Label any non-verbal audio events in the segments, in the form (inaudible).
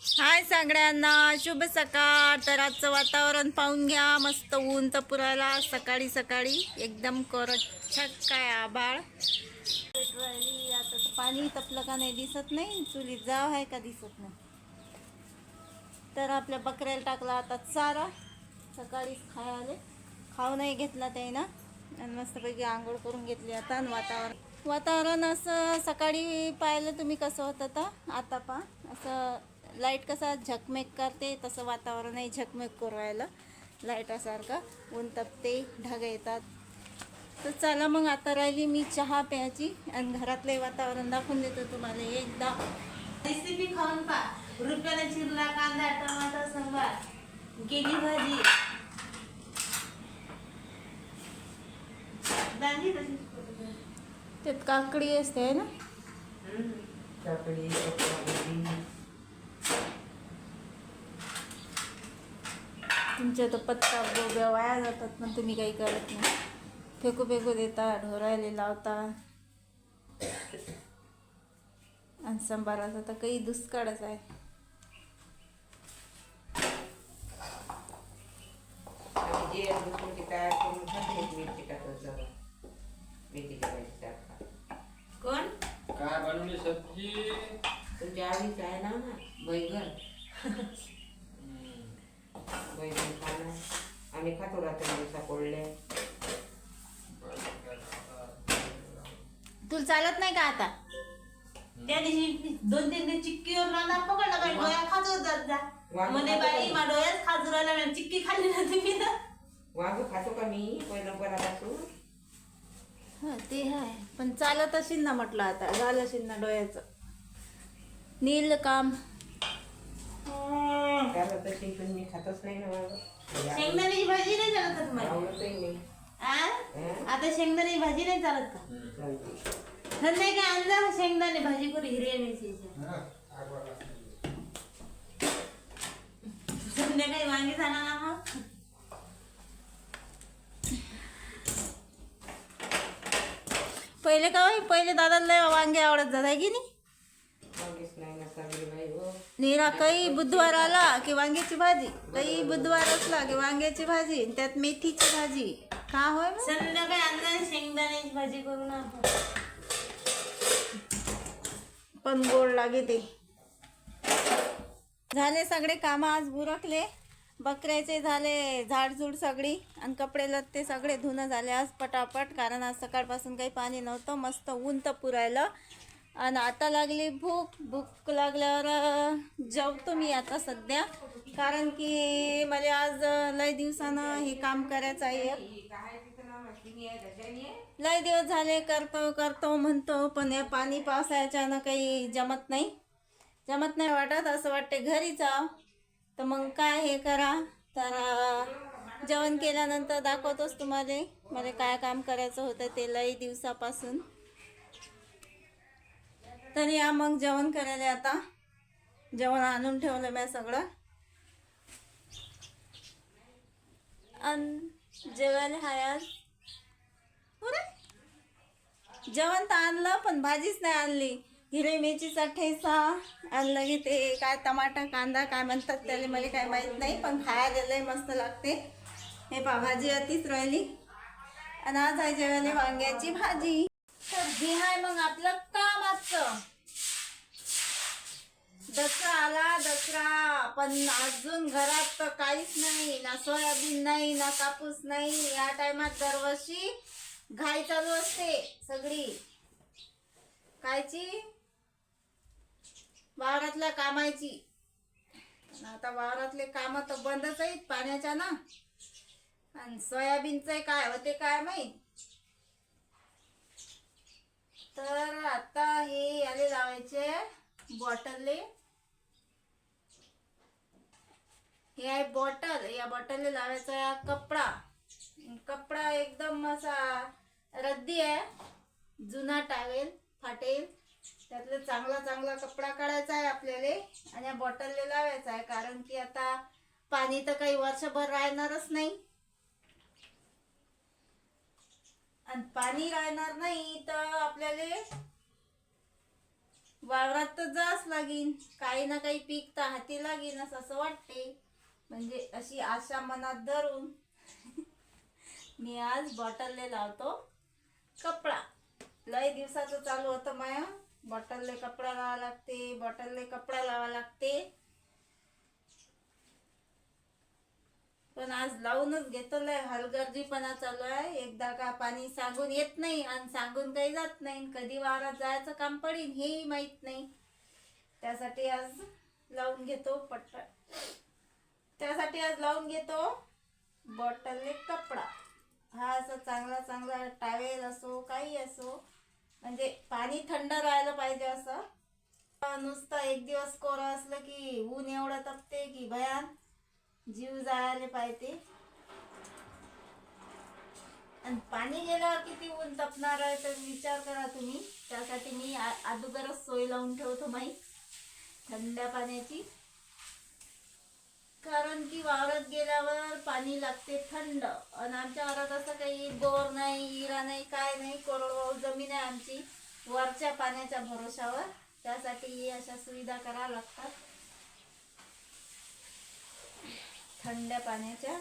हाय सगळ्यांना शुभ सकाळ. तर आजचं वातावरण पाहून घ्या. मस्त ऊन तर पुरायला सकाळी सकाळी. एकदम करत छक काय आबाळ राहिली आता तर पाणी तपलं का नाही दिसत नाही. चुलीत जाव आहे का दिसत नाही. तर आपल्या बकऱ्याला टाकला आता चारा. सकाळीच खायला. खाऊ नाही घेतला त्यानं. आणि मस्तपैकी आंघोळ करून घेतली आता आणि वातावरण. वातावरण असं सकाळी पाहिलं तुम्ही कसं होतं तर? आता पा असं लाइट कसा झकमेक करते तसं वातावरण आहे झकमेक करू राहिलं. लाईटासारखं ऊन तपते ढग येतात. तर चला मग आता राहिली मी चहा प्यायची आणि घरातले वातावरण दाखवून देतो तुम्हाला एकदा. रेसिपी खाऊन पा रुपयाला चिरला कांदा टमाटर सांबार केली भाजी. त्यात काकडी असते है ना? काकडी तुमच्या तर पत्ता गोब्या वाया जातात पण तुम्ही काही करत नाही. फेकू फेकू देता ढोरायला लावता. (coughs) आणि संभाराचा तर काही दुष्काळच आहे आणि जे दुसरी तयार करून खाते मिरची टाकत जावा मेथी करायची टाका कोण काय बनवली सब्जी तुमच्या आधीच आहे ना ना बैगन बैगन खाणं आम्ही खातो रात्री दिवसा कोळले तुला चालत नाही का आता? त्या दिवशी दोन तीन दिवस चिक्कीवर नांदा पकडला काय डोळ्या खाजू जात जा. वांग म्हणे खातो बाई का? मा? डोळ्यात खाजू राहिला म्हणे, चिक्की खाल्ली ना तुम्ही ना. वांग खातो का मी? पहिलंपणापासून हा ते आहे पण चालत असेल ना म्हटलं आता झालं असेल ना डोळ्याचं. नील काम. त्याला तशी पण मी खातच नाही ना वांग. शेंगदाण्याची भाजी नाही चालत का तुम्हाला? आवडतही नाही. आ? आता शेंगदाणे भाजी नाही चालत का? चालते. संध्याकाळी आणला शेंगदाणे भाजी करू हिरव्या मिरची. संध्याकाळी वांगी झाला ना मग? पहिले का पहिले दादाला वांगे आवडत जात आहे की नाही? निरा काही बुधवार आला की वांग्याची भाजी काही बुधवार असला की वांग्याची भाजी आणि त्यात मेथीची भाजी. का होय मग? संध्याकाळी शेंगदाण्याची भाजी करू ना आपण. पण गोड लागे ते. झाले सगळे काम आज बुरकले. बकऱ्याचे झाले झाडझूड सगळी आणि कपडे लत्ते सगळे धुणं झाले आज पटापट कारण आज सकाळपासून काही पाणी नव्हतं मस्त ऊन तर पुरायलं. आणि आता लागली भूक भूक लागल्यावर अं, जेवतो मी आता सध्या. कारण की मला आज अं, लय दिवसानं हे काम करायचं आहे. लय दिवस झाले करतो करतो म्हणतो पण या पाणी पावसाच्यानं काही जमत नाही. जमत नाही वाटत असं वाटते घरी जा तर मग काय हे करा. तर जेवण केल्यानंतर दाखवतोच तुम्हाला मला काय काम करायचं होतं ते लई दिवसापासून. तर या मग जेवण करायला आता. जेवण आणून ठेवलं मी सगळं. आणि जेवायला हाय जेवण तर आणलं पण भाजीच नाही आणली. हिरवी मिरचीचा ठेसा आणलं की ते काय टमाटा कांदा काय म्हणतात त्याला मला काय माहीत नाही पण खायला लय मस्त लागते. हे पा भाजी अतीच राहिली. आणि आज आहे जेवायला वांग्याची भाजी. तर हे आहे मग आपलं काम आजचं दसरा आला दसरा पण अजून घरात तर काहीच नाही. ना सोयाबीन नाही ना कापूस नाही. या टायमात दरवर्षी घाई चालू असते सगळी. कायची वावरातल्या कामायची. आता वावरातले काम तर बंदच आहेत पाण्याच्या ना. आणि सोयाबीनचं काय होते काय माहीत? तर आता हे याले लावायचे बॉटलले. हे आहे बॉटल. या बॉटलला लावायचा कपडा. कपडा एकदम असा रद्दी आहे. जुना टावेल फाटेल. त्यातला चांगला चांगला कपडा काढायचा आहे आपल्याला आणि बॉटलले बॉटलला लावायचा आहे. कारण की आता पाणी तर काही वर्षभर राहणारच नाही. आणि पाणी राहणार नाही तर आपल्याला वावरात तर जाच लागीन काही ना काही पीक तर हाती लागीनच असं वाटते म्हणजे अशी आशा मनात धरून (laughs) मी आज बॉटलले लावतो. कपडा. लय दिवसाचं चालू होतं माया. बॉटलले कपडा लावा लागते बॉटलले कपडा लावा लागते. पण आज लावूनच घेतो लय हलगर्जीपणा चालू आहे. एकदा का पाणी सांगून येत नाही आणि सांगून काही जात नाही. कधी वावरात जायचं काम पडीन हेही माहीत नाही. त्यासाठी आज लावून घेतो पट्ट त्यासाठी आज लावून घेतो बॉटलले कपडा. असं चांगला चांगला टावेल असो काही असो म्हणजे पाणी थंड राहायला पाहिजे असं. नुसतं एक दिवस कोरं असलं की ऊन एवढं तपते की भयान जीव जायला पाहिजे. आणि पाणी गेल्यावर किती ऊन तपणार आहे तर विचार करा तुम्ही. त्यासाठी मी अगोदरच सोय लावून ठेवतो माहीत थंड पाण्याची. कारण की वावरात गेल्यावर पाणी लागते थंड. आणि आमच्या वावरात असं काही बोर नाही इरा नाही काय नाही कोरडवाहू जमीन आहे आमची. वरच्या पाण्याच्या भरोशावर. त्यासाठी अशा सुविधा कराव्या लागतात. थंड पाण्याच्या.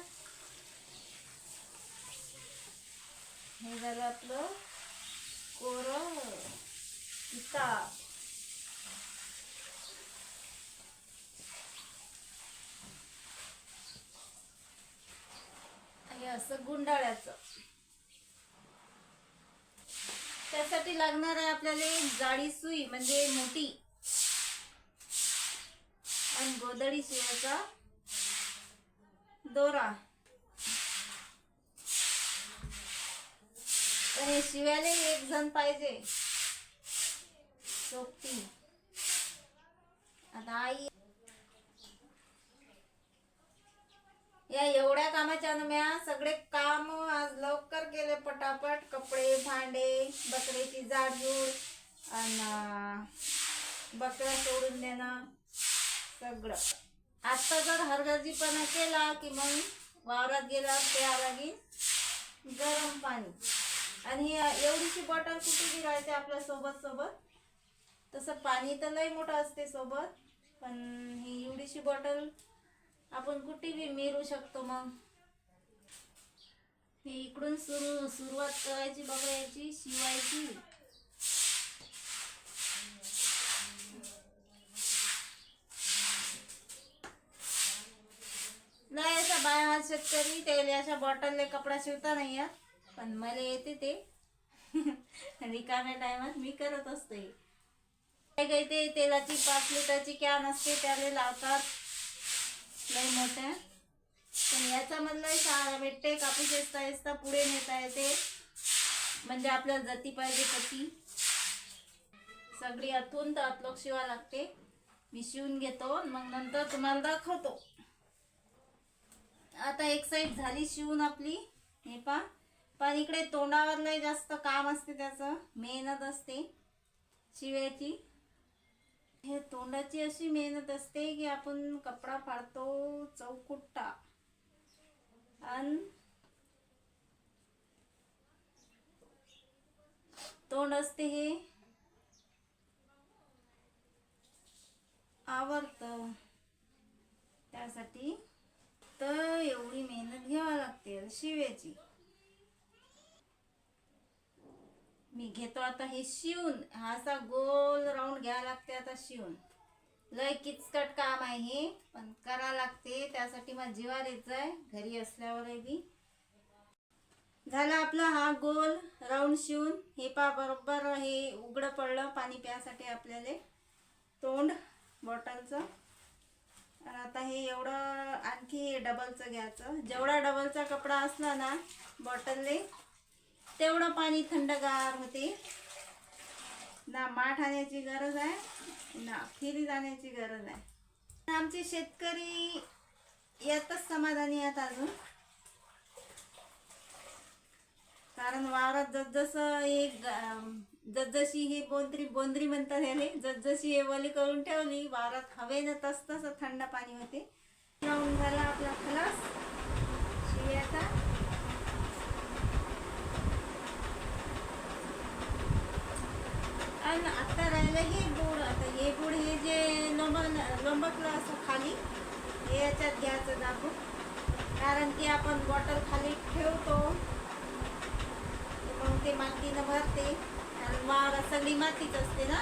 हे झालं आपलं कोरं किताब हे असं गुंडाळ्याचं. त्यासाठी लागणार आहे आपल्याला जाडी सुई म्हणजे मोठी आणि गोदडी सुयाचा दोरा. हे शिवायला एक जण पाहिजे. सोबती. आता आई या एवढ्या कामाच्या म्या सगळे काम आज लवकर केले पटापट. कपडे भांडे बकऱ्याची जाडजूड आणि बकऱ्या सोडून देणं सगळं. आता जर हरगर्जीपणा केला की मग वावरात गेला त्या लागी गरम पाणी. आणि एवढीशी बॉटल कुठे राहते आपल्यासोबत सोबत? तसं पाणी तर लई मोठं असते सोबत पण ही एवढीशी बॉटल आपण कुठे बी मिरू शकतो मग. हे इकडून सुरू सुरुवात करायची बघायची शिवायची. नाही असा बाया हा शेतकरी त्याला अशा बॉटलले कपडा शिवता नाही या पण मला येते ते. (laughs) रिकाम्या टायमात मी करत असते. काय काय ते तेलाची पाच लिटरची कॅन असते त्याला लावतात. लय मोठ्या पण याच्यामधलं शाळा भेटते कापूस येता येता पुढे नेता येते. म्हणजे आपल्याला जती पाहिजे तशी सगळी अथून तर आतलोक शिवा लागते. मी शिवून घेतो मग नंतर तुम्हाला दाखवतो. आता एक साईड झाली शिवून आपली. हे पा पण इकडे तोंडावर लय जास्त काम असते त्याचं. मेहनत असते. शिव्याची हे तोंडाची अशी मेहनत असते की आपण कपडा फाडतो चौकुट्टा. आणि तोंड असते हे आवडतं त्यासाठी तर एवढी मेहनत घ्यावी लागते शिव्याची मी घेतो आता हे शिवून. हा असा गोल राऊंड घ्यावा लागते आता शिवून. लय किचकट काम आहे हे पण करा लागते. त्यासाठी मला जीवार यायचं आहे घरी असल्यावर बी. झाला आपला हा गोल राऊंड शिवून. हे पा बरोबर हे उघडं पडलं पाणी प्यासाठी आपल्याला. तोंड बॉटलचं. आता हे एवढं आणखी डबलचं घ्यायचं. जेवढा डबलचा कपडा असला ना बॉटलले तेवढं पाणी थंडगार होते. ना माठ आणण्याची गरज आहे ना फिरी जाण्याची गरज आहे. आमचे शेतकरी यातच समाधानी आहेत अजून. कारण वावरात जसजसं हे जसजशी ही बोंद्री बोंद्री म्हणतात याने जसजशी हे वली करून ठेवली वावरात हवेनं तस तसं थंड पाणी होते. राऊंड झाला आपला खलास. शिव्याचा आणि आता राहिलं हे गोड आता हे गोड हे जे लोंबक लोंबकलं असं खाली हे याच्यात घ्यायचं दाबून कारण की आपण बॉटल खाली ठेवतो. मग ते मातीनं भरते. आणि वारा सगळी मातीच असते ना.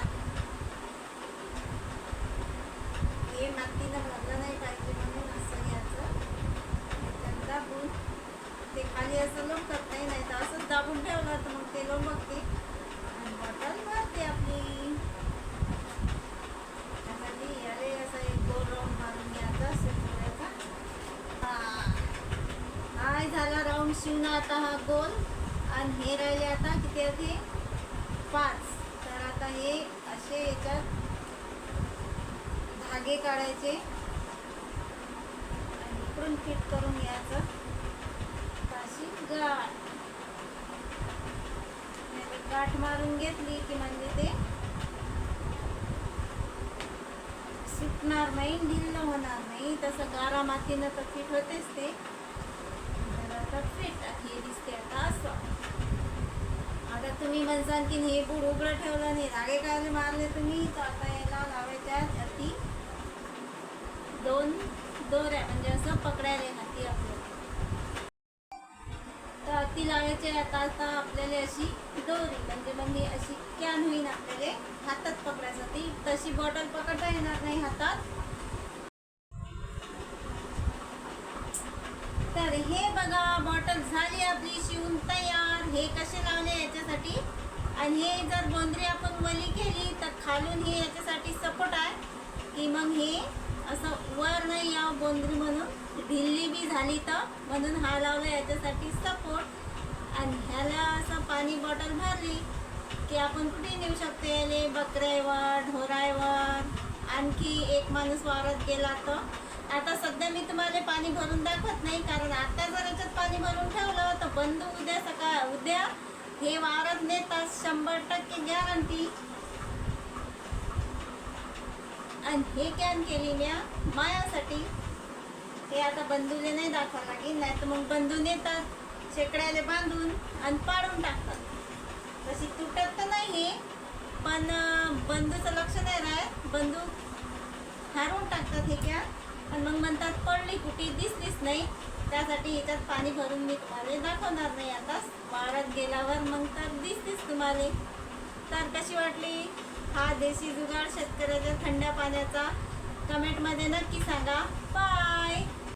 हे मातीनं भरलं नाही पाहिजे म्हणून असं घ्यायचं. दाबून. ते खाली असं लोंबकत नाही नाही तर असंच दाबून ठेवलं तर मग ते लोंबकते आणि बॉटल भरते आपली त्यासाठी याले असं एक गोल राऊंड मारून घ्यायचा सुरकुऱ्याचा हा हाय झाला राऊंड शिवणं आता हा गोल आणि हे राहिले आता किती होते पाच. तर आता हे असे याच्यात धागे काढायचे. आणि इकडून फिट करून घ्यायचं. तर अशी गाठ. नाही गाठ मारून घेतली की म्हणजे ते सुटणार नाही ढिल्ल होणार नाही. तसं गारा मातीनं तर फिट होतेच ते. आता हे दिसते आता असं. आता तुम्ही म्हणसान की हे बुड उघडं ठेवलं नाही. धागे काय मारले तुम्ही तर आता याला लावायच्या हाती दोन दोऱ्या म्हणजे असं पकडायला हाती आपल्याला तर अति लावायचे आता आता आपल्याला अशी दोरी म्हणजे मग ही अशी कॅन होईल आपल्याला हातात पकडायसाठी. तशी बॉटल पकडता येणार नाही हातात. तर हे बघा बॉटल झाली आपली शिवून तयार. हे कसे लावले याच्यासाठी? आणि हे जर बोंदरी आपण वली केली तर खालून हे याच्यासाठी सपोर्ट आहे. की मग हे असं वर नाही यावं बोंदरी म्हणून ढिल्ली बी झाली तर म्हणून हा लावला याच्यासाठी सपोर्ट आणि ह्याला असं पाणी बॉटल भरली की आपण कुठे नेऊ शकतो याले बकऱ्यावर ढोरायवर आणखी एक माणूस वावरात गेला तर आता सध्या मी तुम्हाला पाणी भरून दाखवत नाही कारण आता जर याच्यात पाणी भरून ठेवलं तर बंधू उद्या सकाळ उद्या हे वावरात नेतात शंभर टक्के गॅरंटी आणि हे कॅन केली म्या मायासाठी. हे आता बंधूले नाही दाखवा लागेल नाही तर मग बंधू नेतात शेकड्याला बांधून आणि पाडून टाकतात. तशी तुटत तर नाही पण बंधूचं लक्ष नाही राहत. बंधू हारून टाकतात हे क्या पण मग म्हणतात पडली कुठे? दिसलीच नाही. त्यासाठी ह्याच्यात पाणी भरून मी तुम्हाला दाखवणार नाही आता. वावरात गेल्यावर मग तर दिसतीच तुम्हाला. तर कशी वाटली? हा देशी जुगाड शेतकऱ्याच्या थंड पाण्याचा. कमेंटमध्ये नक्की सांगा. बाय!